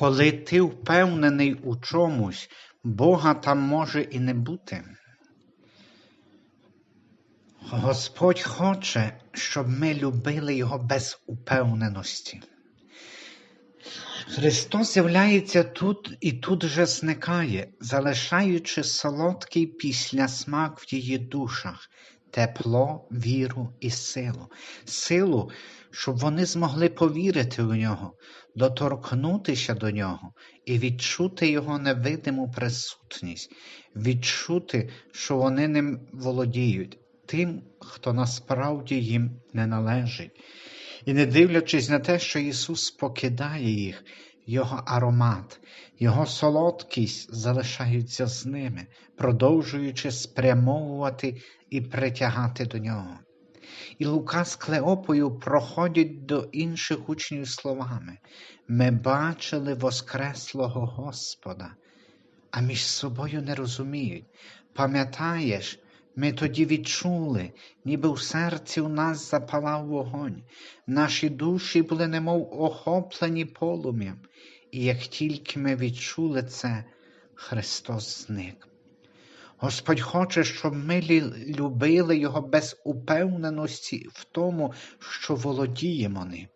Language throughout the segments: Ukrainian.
Коли ти впевнений у чомусь, Бога там може і не бути. Господь хоче, щоб ми любили Його без упевненості. Христос з'являється тут і тут же зникає, залишаючи солодкий післясмак в її душах, тепло, віру і силу. Силу, щоб вони змогли повірити в нього, доторкнутися до нього і відчути його невидиму присутність, відчути, що вони ним володіють, тим, хто насправді їм не належить. І не дивлячись на те, що Ісус покидає їх, Його аромат, Його солодкість залишаються з ними, продовжуючи спрямовувати і притягати до нього. І Лука з Клеопою проходять до інших учнів словами Ми бачили Воскреслого Господа, а між собою не розуміють. Пам'ятаєш, ми тоді відчули, ніби в серці у нас запалав вогонь, наші душі були немов охоплені полум'ям, і як тільки ми відчули це, Христос зник. Господь хоче, щоб ми любили Його без упевненості в тому, що володіємо ним.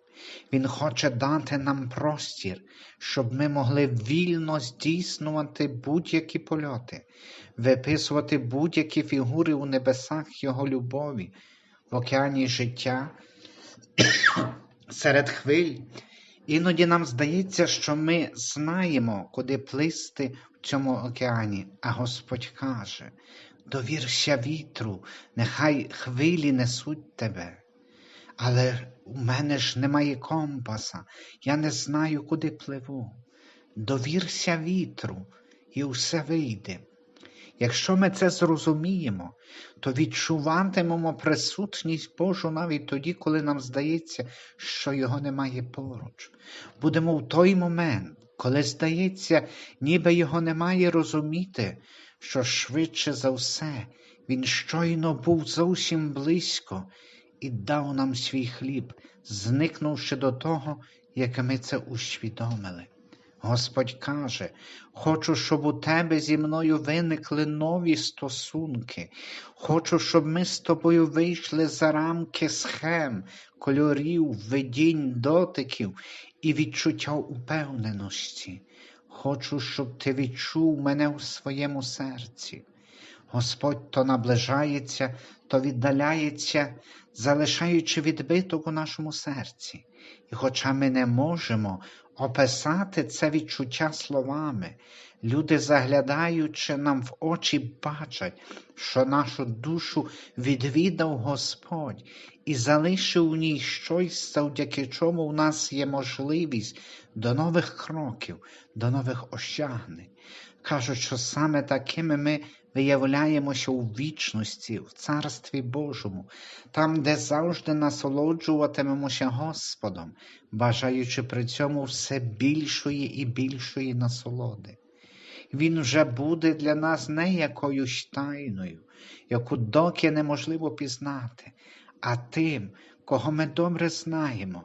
Він хоче дати нам простір, щоб ми могли вільно здійснювати будь-які польоти, виписувати будь-які фігури у небесах Його любові, в океані життя, серед хвиль. Іноді нам здається, що ми знаємо, куди плисти цьому океані, а Господь каже: довірся вітру, нехай хвилі несуть тебе. Але у мене ж немає компаса, я не знаю, куди пливу. Довірся вітру, і все вийде. Якщо ми це зрозуміємо, то відчуватимемо присутність Божу навіть тоді, коли нам здається, що його немає поруч. Будемо в той момент, коли здається, ніби його немає розуміти, що швидше за все він щойно був зовсім близько і дав нам свій хліб, зникнувши до того, як ми це усвідомили. Господь каже, хочу, щоб у тебе зі мною виникли нові стосунки. Хочу, щоб ми з тобою вийшли за рамки схем, кольорів, видінь, дотиків і відчуття упевненості. Хочу, щоб ти відчув мене у своєму серці. Господь то наближається, то віддаляється, залишаючи відбиток у нашому серці. І хоча ми не можемо описати це відчуття словами, люди, заглядаючи нам в очі, бачать, що нашу душу відвідав Господь і залишив у ній щось, завдяки чому в нас є можливість до нових кроків, до нових ощагнень. Кажуть, що саме такими ми виявляємося у вічності, в Царстві Божому, там, де завжди насолоджуватимемося Господом, бажаючи при цьому все більшої і більшої насолоди. Він вже буде для нас не якоюсь тайною, яку доки неможливо пізнати, а тим, кого ми добре знаємо,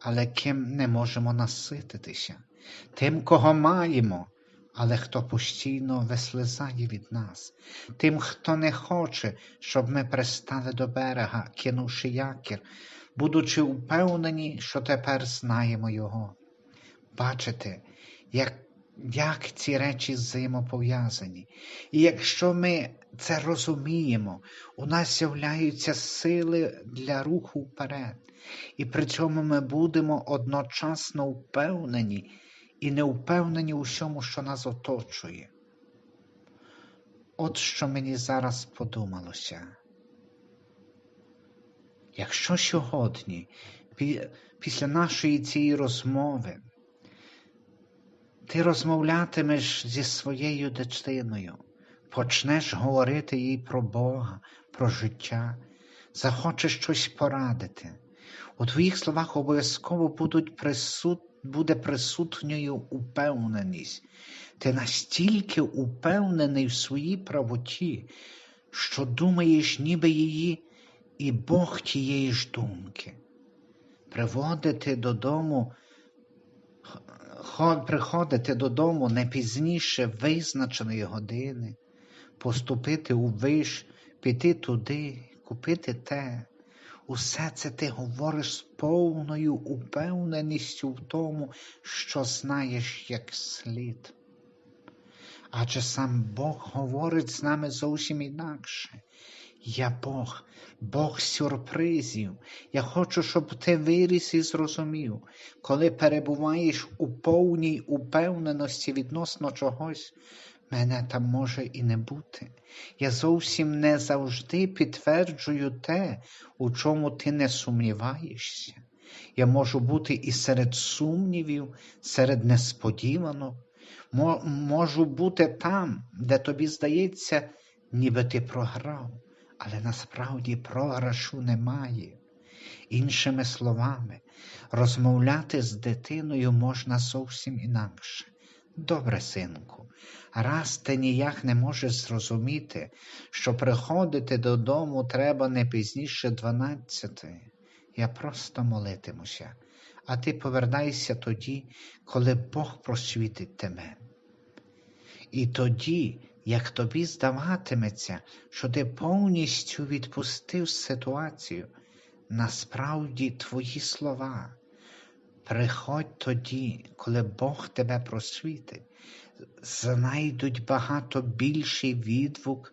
але ким не можемо насититися, тим, кого маємо але хто постійно вислизає від нас, тим, хто не хоче, щоб ми пристали до берега, кинувши якір, будучи впевнені, що тепер знаємо Його. Бачите, як як ці речі взаємопов'язані. І якщо ми це розуміємо, у нас з'являються сили для руху вперед, і при цьому ми будемо одночасно впевнені і не впевнені у всьому, що нас оточує. От що мені зараз подумалося. Якщо сьогодні, після нашої цієї розмови, ти розмовлятимеш зі своєю дитиною, почнеш говорити їй про Бога, про життя, захочеш щось порадити, у твоїх словах обов'язково будуть присутні буде присутньою упевненість. Ти настільки упевнений в своїй правоті, що думаєш, ніби її і Бог тієї ж думки. Приводити додому приходити додому не пізніше визначеної години, поступити у виш, піти туди, купити те. Усе це ти говориш з повною упевненістю в тому, що знаєш як слід. Адже сам Бог говорить з нами зовсім інакше. Я Бог, Бог сюрпризів. Я хочу, щоб ти виріс і зрозумів, коли перебуваєш у повній упевненості відносно чогось, мене там може і не бути. Я зовсім не завжди підтверджую те, у чому ти не сумніваєшся. Я можу бути і серед сумнівів, серед несподіванок. Можу бути там, де тобі здається, ніби ти програв, але насправді програшу немає. Іншими словами, розмовляти з дитиною можна зовсім інакше. Добре, синку, раз ти ніяк не можеш зрозуміти, що приходити додому треба не пізніше дванадцяти. Я просто молитимуся, а ти повертайся тоді, коли Бог просвітить тебе. І тоді, як тобі здаватиметься, що ти повністю відпустив ситуацію, насправді твої слова. Приходь тоді, коли Бог тебе просвітить, знайдуть багато більший відгук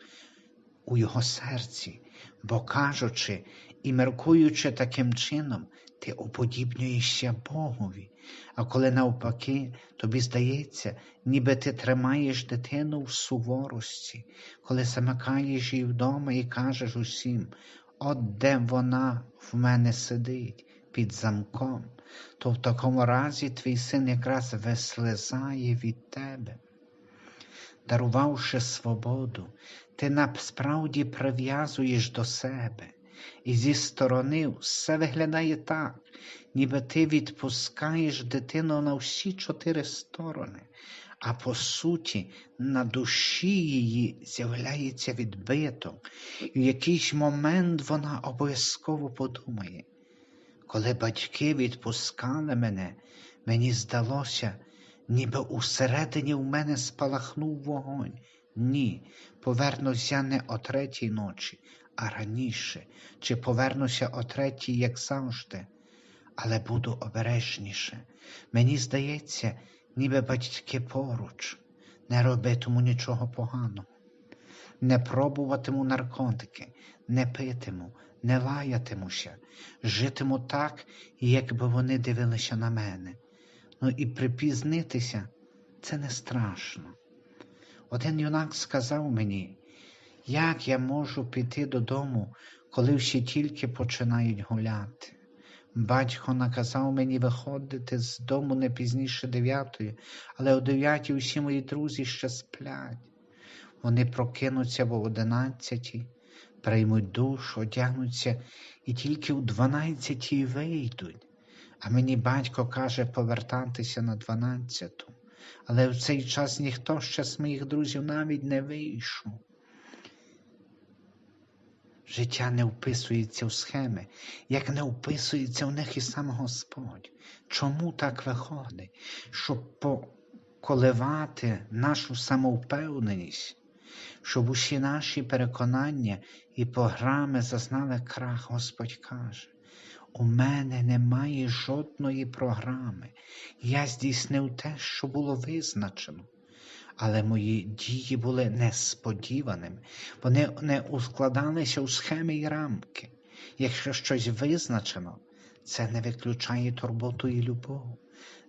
у його серці, бо кажучи і міркуючи таким чином, ти уподібнюєшся Богові. А коли навпаки, тобі здається, ніби ти тримаєш дитину в суворості, коли замикаєш її вдома і кажеш усім, от де вона в мене сидить під замком, то в такому разі твій син якраз вислизає від тебе. Дарувавши свободу, ти насправді прив'язуєш до себе, і зі сторони все виглядає так, ніби ти відпускаєш дитину на всі чотири сторони, а по суті на душі її з'являється відбиток, і в якийсь момент вона обов'язково подумає. Коли батьки відпускали мене, мені здалося, ніби усередині в мене спалахнув вогонь. Ні, повернусь не о третій ночі, а раніше, чи повернуся о третій, як завжди, але буду обережніше. Мені здається, ніби батьки поруч, не робитиму нічого поганого, не пробуватиму наркотики, не питиму, не лаятимуся, житиму так, якби вони дивилися на мене. Ну і припізнитися це не страшно. Один юнак сказав мені, як я можу піти додому, коли всі тільки починають гуляти. Батько наказав мені виходити з дому не пізніше дев'ятої, але о дев'ятій усі мої друзі ще сплять. Вони прокинуться в одинадцятій, приймуть душ, одягнуться і тільки у дванадцятій вийдуть. А мені батько каже повертатися на дванадцяту, але в цей час ніхто ще з моїх друзів навіть не вийшов. Життя не вписується в схеми, як не вписується в них і сам Господь. Чому так виходить? Щоб поколивати нашу самовпевненість, щоб усі наші переконання і програми зазнали крах, Господь каже. У мене немає жодної програми. Я здійснив те, що було визначено. Але мої дії були несподіваними, вони не ускладалися у схеми і рамки. Якщо щось визначено, це не виключає турботу і любов.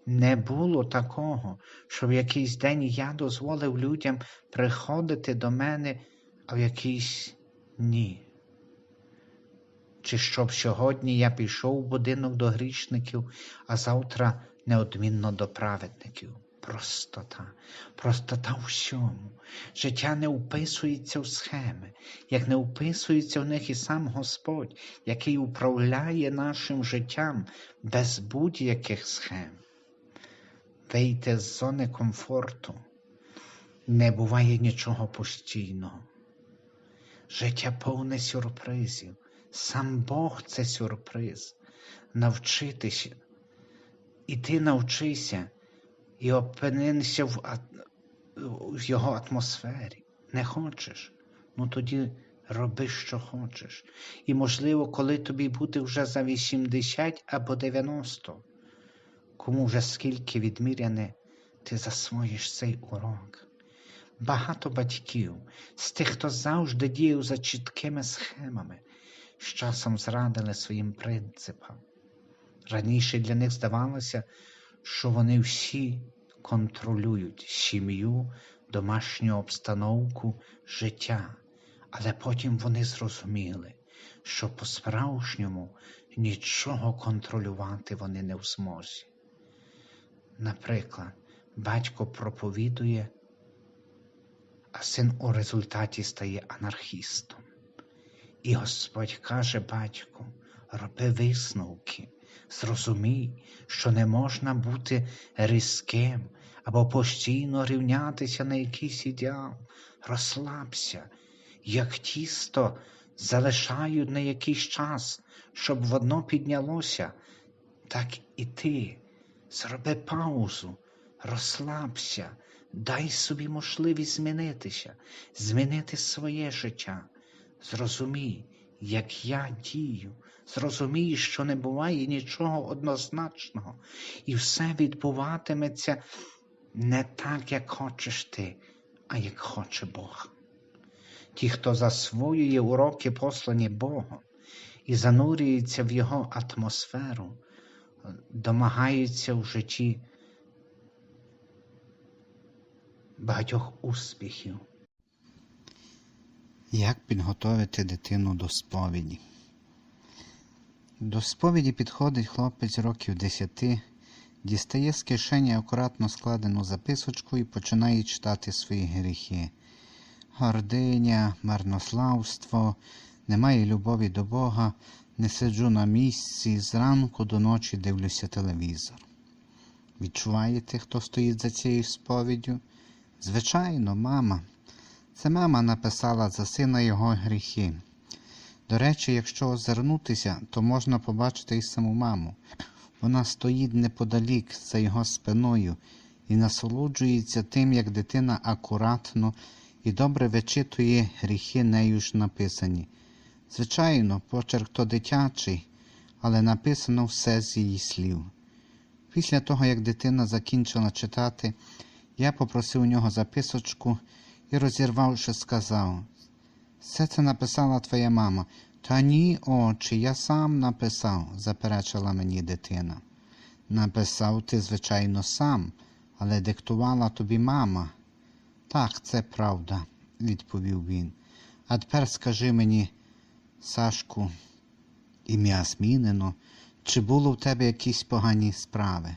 Не було такого, що в якийсь день я дозволив людям приходити до мене, а в якийсь ні. Чи щоб сьогодні я пішов в будинок до грішників, а завтра неодмінно до праведників. Простота, простота в всьому. Життя не вписується в схеми, як не вписується в них і сам Господь, який управляє нашим життям без будь-яких схем. Вийти з зони комфорту. Не буває нічого постійного. Життя повне сюрпризів. Сам Бог це сюрприз. Навчитися. І ти навчися і опинився в, в його атмосфері. Не хочеш? Ну тоді роби, що хочеш. І, можливо, коли тобі буде вже за 80 або 90, кому вже скільки відміряне, ти засвоїш цей урок. Багато батьків з тих, хто завжди діяв за чіткими схемами, з часом зрадили своїм принципам. Раніше для них здавалося, що вони всі контролюють сім'ю, домашню обстановку, життя, але потім вони зрозуміли, що по-справжньому нічого контролювати вони не в змозі. Наприклад, батько проповідує, а син у результаті стає анархістом. І Господь каже батьку, роби висновки, зрозумій, що не можна бути різким або постійно рівнятися на якийсь ідеал. Розслабся, як тісто залишають на якийсь час, щоб воно піднялося, так і ти. Зроби паузу, розслабся, дай собі можливість змінитися, змінити своє життя. Зрозумій, як я дію, зрозумій, що не буває нічого однозначного, і все відбуватиметься не так, як хочеш ти, а як хоче Бог. Ті, хто засвоює уроки, послані Богом, і занурюється в Його атмосферу, домагаються в житті багатьох успіхів. Як підготовити дитину до сповіді? До сповіді підходить хлопець років 10, дістає з кишені акуратно складену записочку і починає читати свої гріхи. Гординя, марнославство, немає любові до Бога, не сиджу на місці, зранку до ночі дивлюся телевізор. Відчуваєте, хто стоїть за цією сповіддю? Звичайно, мама. Це мама написала за сина його гріхи. До речі, якщо озирнутися, то можна побачити і саму маму. Вона стоїть неподалік за його спиною і насолоджується тим, як дитина акуратно і добре вичитує гріхи нею ж написані. Звичайно, почерк то дитячий, але написано все з її слів. Після того, як дитина закінчила читати, я попросив у нього записочку і, розірвавши, сказав: Все це написала твоя мама. Та ні, очі, я сам написав, заперечила мені дитина. Написав ти, звичайно, сам, але диктувала тобі мама. Так, це правда, відповів він. А тепер скажи мені, Сашку, ім'я змінено, чи було в тебе якісь погані справи?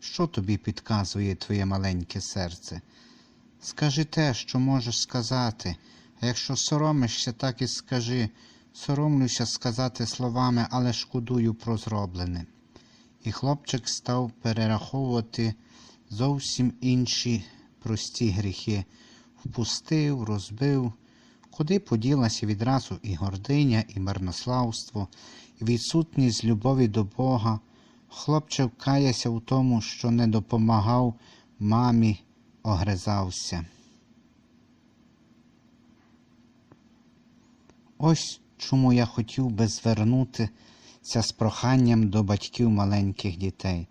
Що тобі підказує твоє маленьке серце? Скажи те, що можеш сказати, якщо соромишся, так і скажи. Соромлюся сказати словами, але шкодую про зроблене. І хлопчик став перераховувати зовсім інші прості гріхи. Впустив, розбив, куди поділася відразу і гординя, і марнославство, і відсутність любові до Бога. Хлопчик каяся в тому, що не допомагав мамі, огризався. Ось чому я хотів би звернутися з проханням до батьків маленьких дітей.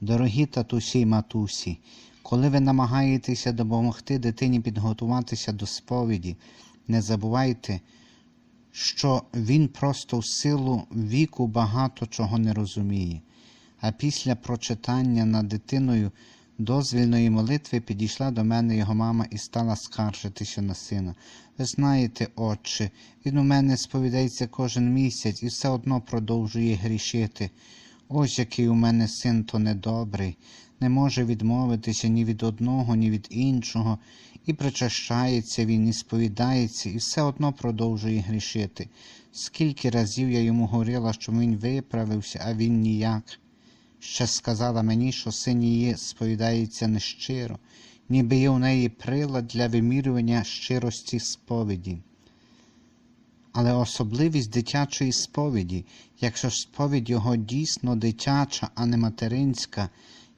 Дорогі татусі й матусі, коли ви намагаєтеся допомогти дитині підготуватися до сповіді, не забувайте, що він просто в силу віку багато чого не розуміє. А після прочитання над дитиною дозвільної молитви підійшла до мене його мама і стала скаржитися на сина. Ви знаєте, отче, він у мене сповідається кожен місяць і все одно продовжує грішити. Ось який у мене син то недобрий, не може відмовитися ні від одного, ні від іншого, і причащається він, і сповідається, і все одно продовжує грішити. Скільки разів я йому говорила, що він виправився, а він ніяк. Ще сказала мені, що син її сповідається нещиро, ніби є у неї прилад для вимірювання щирості сповіді. Але особливість дитячої сповіді, якщо ж сповідь його дійсно дитяча, а не материнська,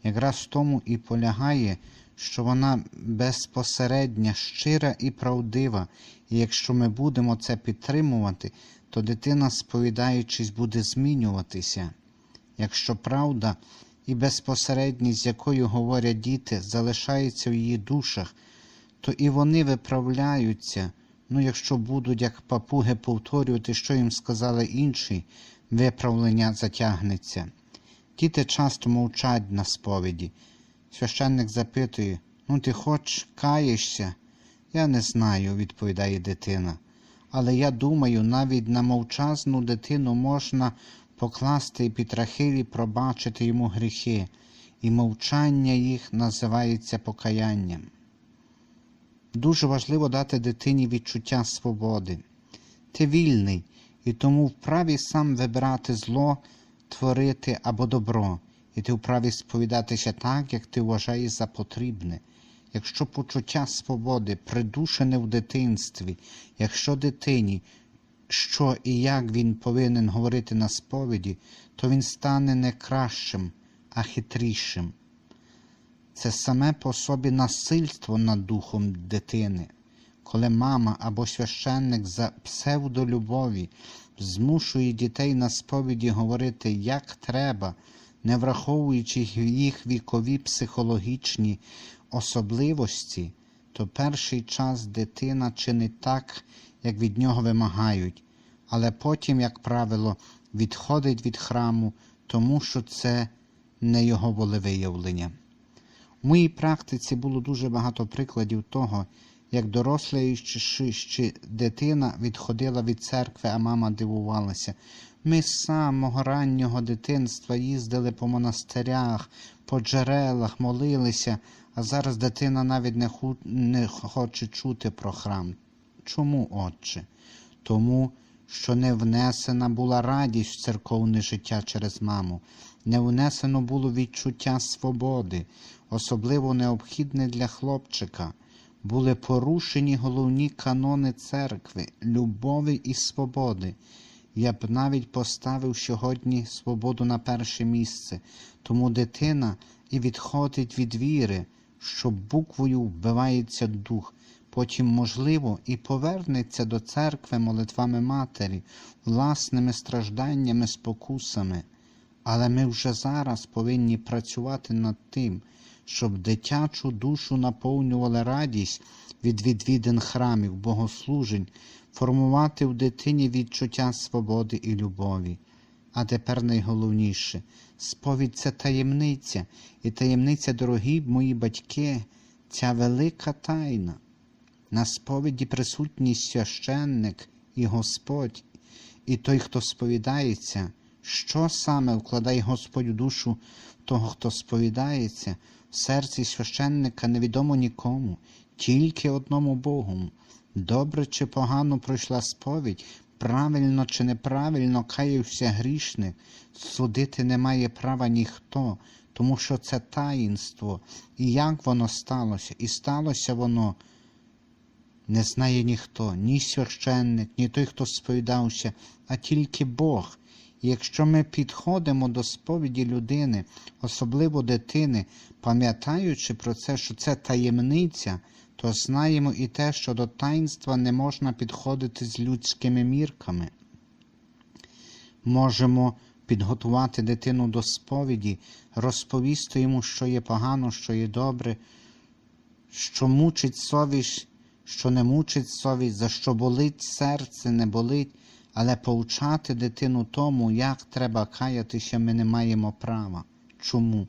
якраз в тому і полягає, що вона безпосередня, щира і правдива, і якщо ми будемо це підтримувати, то дитина, сповідаючись, буде змінюватися. Якщо правда і безпосередність, з якою говорять діти, залишається в її душах, то і вони виправляються. Ну, якщо будуть як папуги повторювати, що їм сказали інші, виправлення затягнеться. Діти часто мовчать на сповіді. Священник запитує: Ну, ти хоч каєшся? Я не знаю, відповідає дитина. Але я думаю, навіть на мовчазну дитину можна покласти епітрахилі, пробачити йому гріхи, і мовчання їх називається покаянням. Дуже важливо дати дитині відчуття свободи. Ти вільний, і тому вправі сам вибирати зло, творити або добро, і ти вправі сповідатися так, як ти вважаєш за потрібне. Якщо почуття свободи придушене в дитинстві, якщо дитині, що і як він повинен говорити на сповіді, то він стане не кращим, а хитрішим. Це саме по собі насильство над духом дитини, коли мама або священник за псевдолюбові змушує дітей на сповіді говорити як треба, не враховуючи їх вікові психологічні особливості, то перший час дитина чинить так, як від нього вимагають, але потім, як правило, відходить від храму, тому що це не його волевиявлення. У моїй практиці було дуже багато прикладів того, як доросліючи дитина відходила від церкви, а мама дивувалася. Ми з самого раннього дитинства їздили по монастирях, по джерелах, молилися, а зараз дитина навіть не хоче чути про храм. Чому, отче? Тому, що не внесена була радість в церковне життя через маму, не внесено було відчуття свободи, особливо необхідне для хлопчика. Були порушені головні канони церкви, любові і свободи. Я б навіть поставив сьогодні свободу на перше місце, тому дитина і відходить від віри, що буквою вбивається дух, потім, можливо, і повернеться до церкви молитвами матері, власними стражданнями, спокусами. Але ми вже зараз повинні працювати над тим, щоб дитячу душу наповнювала радість від відвідин храмів, богослужень, формувати в дитині відчуття свободи і любові. А тепер найголовніше сповідь це таємниця, і таємниця, дорогі мої батьки, ця велика тайна. На сповіді присутній священник і Господь, і той, хто сповідається, що саме вкладає Господь у душу того, хто сповідається, в серці священника невідомо нікому, тільки одному Богу. Добре чи погано пройшла сповідь, правильно чи неправильно каявся грішник, судити не має права ніхто, тому що це таїнство, і як воно сталося, і сталося воно. Не знає ніхто, ні священник, ні той, хто сповідався, а тільки Бог. І якщо ми підходимо до сповіді людини, особливо дитини, пам'ятаючи про це, що це таємниця, то знаємо і те, що до таїнства не можна підходити з людськими мірками. Можемо підготувати дитину до сповіді, розповісти йому, що є погано, що є добре, що мучить совість, що не мучить совість, за що болить серце, не болить, але повчати дитину тому, як треба каятися, ми не маємо права. Чому?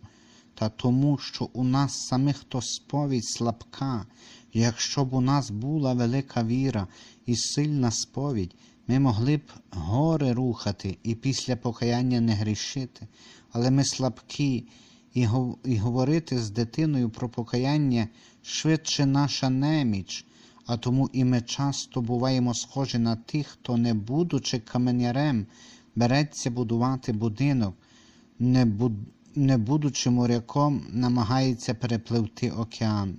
Та тому, що у нас самих то сповідь слабка. Якщо б у нас була велика віра і сильна сповідь, ми могли б гори рухати і після покаяння не грішити, але ми слабкі, і, гов... і говорити з дитиною про покаяння швидше наша неміч, а тому і ми часто буваємо схожі на тих, хто, не будучи каменярем, береться будувати будинок, не, буд... не будучи моряком, намагається перепливти океан.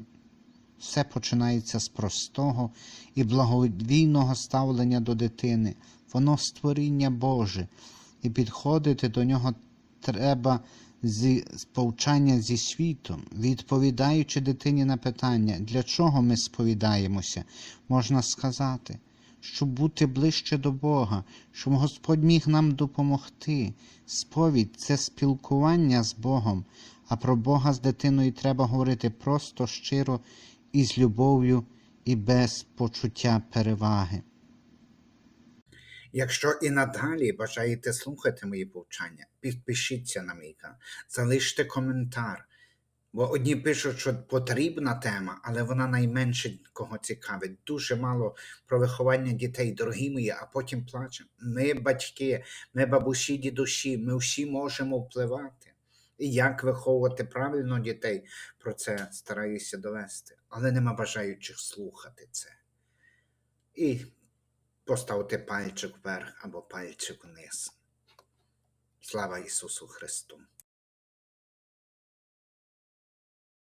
Все починається з простого і благовійного ставлення до дитини. Воно створіння Боже, і підходити до нього треба зі повчання зі світом, відповідаючи дитині на питання, для чого ми сповідаємося, можна сказати, щоб бути ближче до Бога, щоб Господь міг нам допомогти. Сповідь це спілкування з Богом, а про Бога з дитиною треба говорити просто, щиро і з любов'ю, і без почуття переваги. Якщо і надалі бажаєте слухати мої повчання, підпишіться на мій канал, залиште коментар. Бо одні пишуть, що потрібна тема, але вона найменше кого цікавить. Дуже мало про виховання дітей, дорогі мої, а потім плачемо. Ми батьки, ми бабусі, дідусі, ми всі можемо впливати. І як виховувати правильно дітей, про це стараюся довести. Але нема бажаючих слухати це. І поставити пальчик вверх або пальчик вниз. Слава Ісусу Христу!